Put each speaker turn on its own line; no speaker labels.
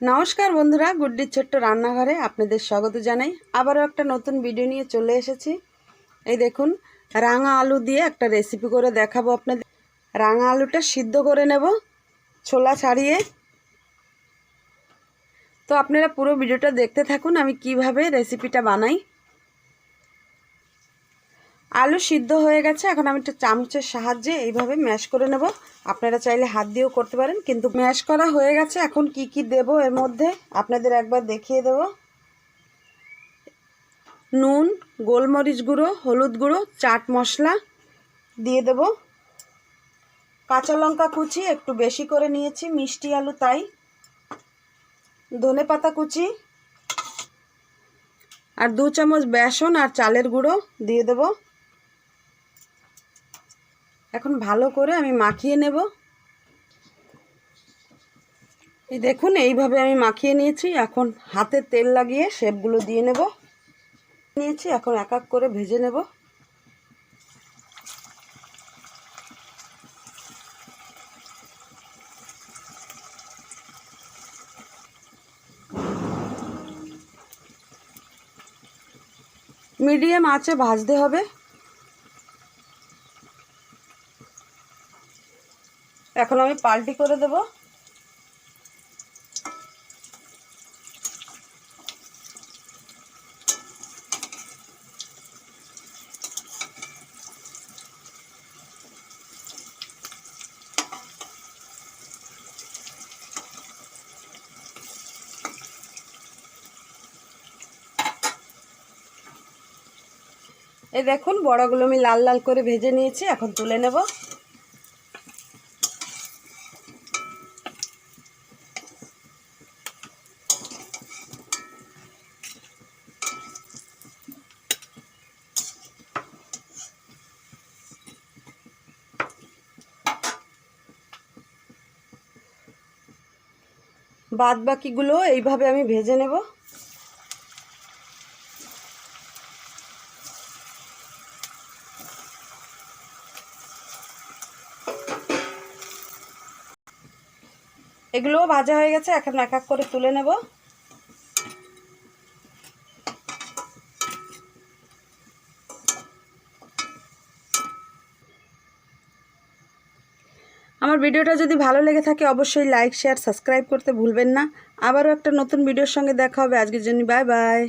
নমস্কার বন্ধুরা, গুড্ডির ছোট্ট রান্নাঘরে আপনাদের স্বাগত জানাই। আবারও একটা নতুন ভিডিও নিয়ে চলে এসেছি। এই দেখুন, রাঙা আলু দিয়ে একটা রেসিপি করে দেখাবো আপনাদের। রাঙা আলুটা সিদ্ধ করে নেব, ছোলা ছাড়িয়ে। তো আপনারা পুরো ভিডিওটা দেখতে থাকুন, আমি কীভাবে রেসিপিটা বানাই। আলু সিদ্ধ হয়ে গেছে। এখন আমি একটা চামচের সাহায্যে এইভাবে ম্যাশ করে নেব। আপনারা চাইলে হাত দিয়েও করতে পারেন, কিন্তু ম্যাশ করা হয়ে গেছে। এখন কি কি দেব এর মধ্যে আপনাদের একবার দেখিয়ে দেব। নুন, গোলমরিচ গুঁড়ো, হলুদ গুঁড়ো, চাট মশলা দিয়ে দেব। কাঁচা লঙ্কা কুচি একটু বেশি করে নিয়েছি, মিষ্টি আলু তাই। ধনে পাতা কুচি আর দু চামচ বেসন আর চালের গুঁড়ো দিয়ে দেবো। এখন ভালো করে আমি মাখিয়ে নেব। এই দেখুন, এইভাবে আমি মাখিয়ে নিয়েছি। এখন হাতে তেল লাগিয়ে শেপগুলো দিয়ে নেব। নিয়েছি, এখন এক এক করে ভেজে নেব। মিডিয়াম আঁচে ভাজতে হবে। এখন আমি পাল্টি করে দেব। এই দেখুন, বড়গুলো আমি লাল লাল করে ভেজে নিয়েছি, এখন তুলে নেব। বাদ বাকিগুলো এইভাবে আমি ভেজে নেব। এগুলোও ভাজা হয়ে গেছে, এখন এক এক করে তুলে নেব। আমার ভিডিওটা যদি ভালো লেগে থাকে, অবশ্যই লাইক শেয়ার সাবস্ক্রাইব করতে ভুলবেন না। আবারও একটা নতুন ভিডিওর সঙ্গে দেখা হবে। আজকের জন্য বাই বাই